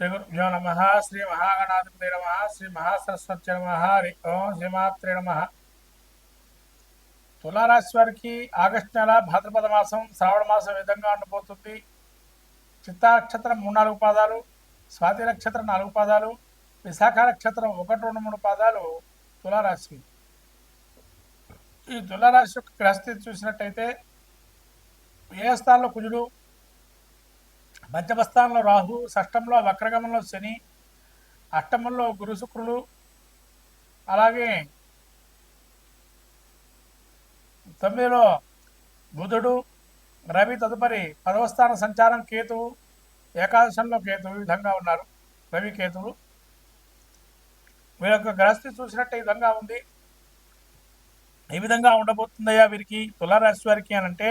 శ్రీ గురుభ్యో నమ శ్రీ మహాగణాధిపతి నమ శ్రీ మహాసరస్వతి నమ హరి ఓం శ్రీమాత్రే నమ. తులారాశి వారికి ఆగస్టు నెల భాద్రపద మాసం శ్రావణ మాసం విధంగా ఉండబోతుంది? చిత్తా నక్షత్రం మూడు నాలుగు పాదాలు స్వాతి నక్షత్రం నాలుగు పాదాలు విశాఖ నక్షత్రం ఒకటి రెండు మూడు పాదాలు తులారాశి. ఈ తులారాశి యొక్క గ్రహస్థితి చూసినట్టయితే ఏ స్థానంలో కుజుడు పంచమ రాహు షష్టంలో వక్రగమంలో శని అష్టమంలో గురు శుక్రులు అలాగే తొమ్మిదిలో బుధుడు రవి తదుపరి పదవ స్థాన సంచారం కేతువు ఏకాదశంలో కేతువు ఈ విధంగా ఉన్నారు రవి కేతువులు వీరి యొక్క గ్రహస్థితి చూసినట్టు ఈ విధంగా ఉంది. ఏ విధంగా ఉండబోతుందయ్యా వీరికి తులారాశి వారికి అని అంటే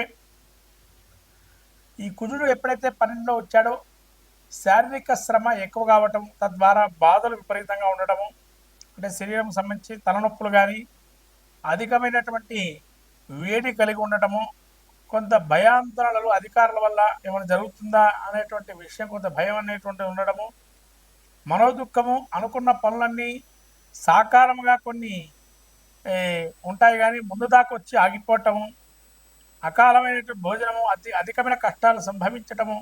ఈ కుజుడు ఎప్పుడైతే పన్నెండులో వచ్చాడో శారీరక శ్రమ ఎక్కువ కావటం తద్వారా బాధలు విపరీతంగా ఉండటము అంటే శరీరం సంబంధించి తలనొప్పులు కానీ అధికమైనటువంటి వేడి కలిగి ఉండటము కొంత భయాందోళనలు అధికారుల వల్ల ఏమైనా జరుగుతుందా అనేటువంటి విషయం కొంత భయం అనేటువంటి ఉండడము మనోదుఖము అనుకున్న పనులన్నీ సాకారంగా కొన్ని ఉంటాయి కానీ ముందు దాకా వచ్చి ఆగిపోవటము అకాలమైనటువంటి భోజనము అతి అధికమైన కష్టాలు సంభవించటము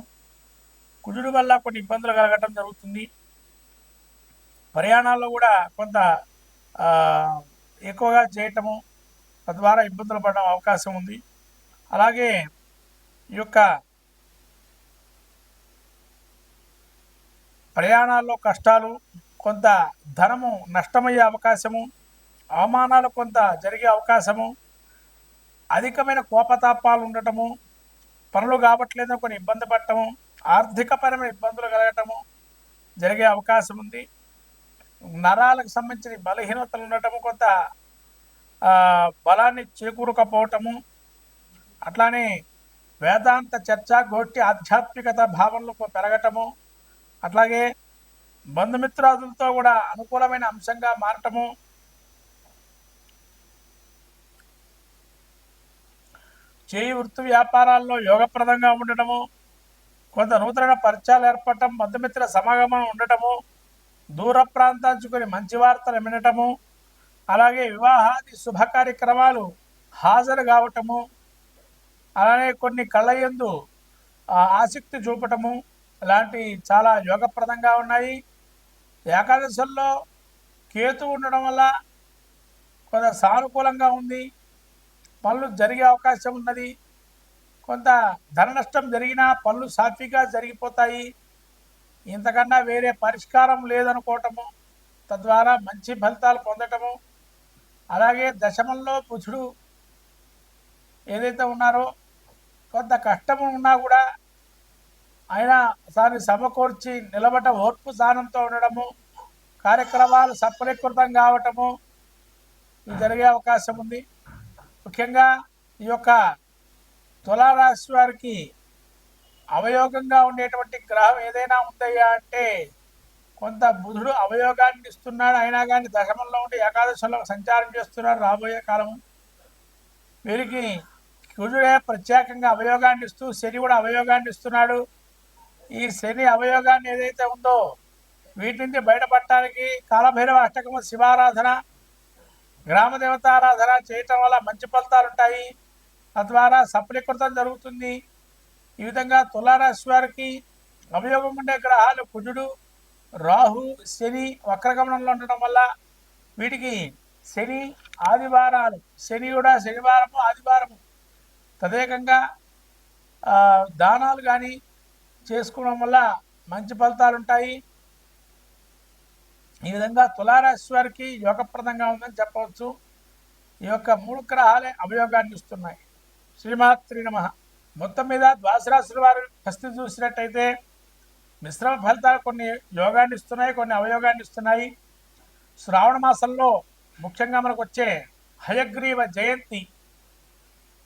కుజుడు వల్ల కొన్ని ఇబ్బందులు కలగటం జరుగుతుంది. ప్రయాణాల్లో కూడా కొంత ఎక్కువగా చేయటము తద్వారా ఇబ్బందులు పడడం అవకాశం ఉంది. అలాగే ఈ యొక్క ప్రయాణాల్లో కష్టాలు కొంత ధనము నష్టమయ్యే అవకాశము అవమానాలు కొంత జరిగే అవకాశము అధికమైన కోపతాపాలు ఉండటము పనులు కావట్లేదని కొన్ని ఇబ్బంది పడటము ఆర్థికపరమైన ఇబ్బందులు కలగటము జరిగే అవకాశం ఉంది. నరాలకు సంబంధించిన బలహీనతలు ఉండటము కొంత బలాన్ని చేకూరకపోవటము అట్లానే వేదాంత చర్చ గోష్ఠి ఆధ్యాత్మికత భావనలు పెరగటము అట్లాగే బంధుమిత్రాదులతో కూడా అనుకూలమైన అంశంగా మారటము చేయి వృత్తి వ్యాపారాల్లో యోగప్రదంగా ఉండటము కొంత నూతన పరిచయాలు ఏర్పడటం బంధుమిత్రుల సమాగమం ఉండటము దూర ప్రాంతాంచుకొని మంచి వార్తలు వినటము అలాగే వివాహాది శుభ కార్యక్రమాలు హాజరు కావటము అలానే కొన్ని కళ్ళయందు ఆసక్తి చూపటము లాంటివి చాలా యోగప్రదంగా ఉన్నాయి. ఏకాదశుల్లో కేతు ఉండడం వల్ల కొంత సానుకూలంగా ఉంది. పనులు జరిగే అవకాశం ఉన్నది. కొంత ధన నష్టం జరిగినా పనులు సాఫీగా జరిగిపోతాయి. ఇంతకన్నా వేరే పరిష్కారం లేదనుకోవటము తద్వారా మంచి ఫలితాలు పొందటము. అలాగే దశమంలో బుధుడు ఏదైతే ఉన్నారో కొంత కష్టము ఉన్నా కూడా ఆయన దాన్ని సమకూర్చి నిలబడ్డ ఓర్పు స్థానంతో ఉండడము కార్యక్రమాలు సఫలీకృతం కావటము ఇది జరిగే అవకాశం ఉంది. ముఖ్యంగా ఈ యొక్క తులారాశి వారికి అవయోగంగా ఉండేటువంటి గ్రహం ఏదైనా ఉందయ్యా అంటే కొంత బుధుడు అవయోగాన్ని ఇస్తున్నాడు. అయినా కానీ దశమంలో ఉండి ఏకాదశంలో సంచారం చేస్తున్నాడు రాబోయే కాలం వీరికి కుజుడే ప్రత్యేకంగా అవయోగాన్ని ఇస్తూ శని కూడా అవయోగాన్ని ఇస్తున్నాడు. ఈ శని అవయోగాన్ని ఏదైతే ఉందో వీటి నుంచి బయటపడటానికి కాలభైరవ అష్టకము శివారాధన గ్రామ దేవతారాధన చేయటం వల్ల మంచి ఫలితాలు ఉంటాయి. తద్వారా సఫలీకృతం జరుగుతుంది. ఈ విధంగా తులారాశి వారికి అవయోగం ఉండే గ్రహాలు కుజుడు రాహు శని వక్రగమనంలో ఉండటం వల్ల వీటికి శని ఆదివారాలు శని కూడా శనివారము ఆదివారము. తదేకంగా దానాలు కానీ చేసుకోవడం వల్ల మంచి ఫలితాలు ఉంటాయి. ఈ విధంగా తులారాశి వారికి యోగప్రదంగా ఉందని చెప్పవచ్చు. ఈ యొక్క మూడు గ్రహాలే అవయోగాన్ని ఇస్తున్నాయి. శ్రీమాత్రి నమ. మొత్తం మీద ద్వాసరాశుల వారి పరిస్థితి చూసినట్టయితే మిశ్రమ ఫలితాలు కొన్ని యోగాన్ని ఇస్తున్నాయి కొన్ని అవయోగాన్ని ఇస్తున్నాయి. శ్రావణ మాసంలో ముఖ్యంగా మనకు వచ్చే హయగ్రీవ జయంతి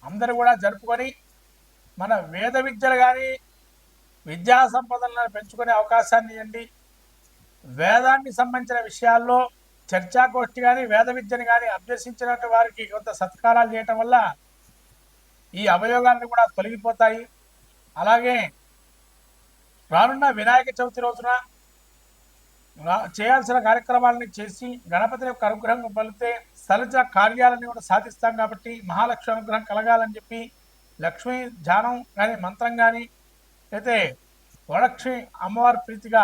అందరూ కూడా జరుపుకొని మన వేద విద్యలు కానీ విద్యా సంపదలను పెంచుకునే అవకాశాన్ని ఇవ్వండి. వేదానికి సంబంధించిన విషయాల్లో చర్చాగోష్ఠి కానీ వేద విద్యను కానీ అభ్యసించినట్టు వారికి కొంత సత్కారాలు చేయటం వల్ల ఈ అవయోగాన్ని కూడా తొలగిపోతాయి. అలాగే రానున్న వినాయక చవితి రోజున చేయాల్సిన కార్యక్రమాలని చేసి గణపతి యొక్క అనుగ్రహం పలితే సలజ కార్యాలని కూడా సాధిస్తాం కాబట్టి మహాలక్ష్మి అనుగ్రహం కలగాలని చెప్పి లక్ష్మీ ధ్యానం కానీ మంత్రం కానీ అయితే వరలక్ష్మి అమ్మవారి ప్రీతిగా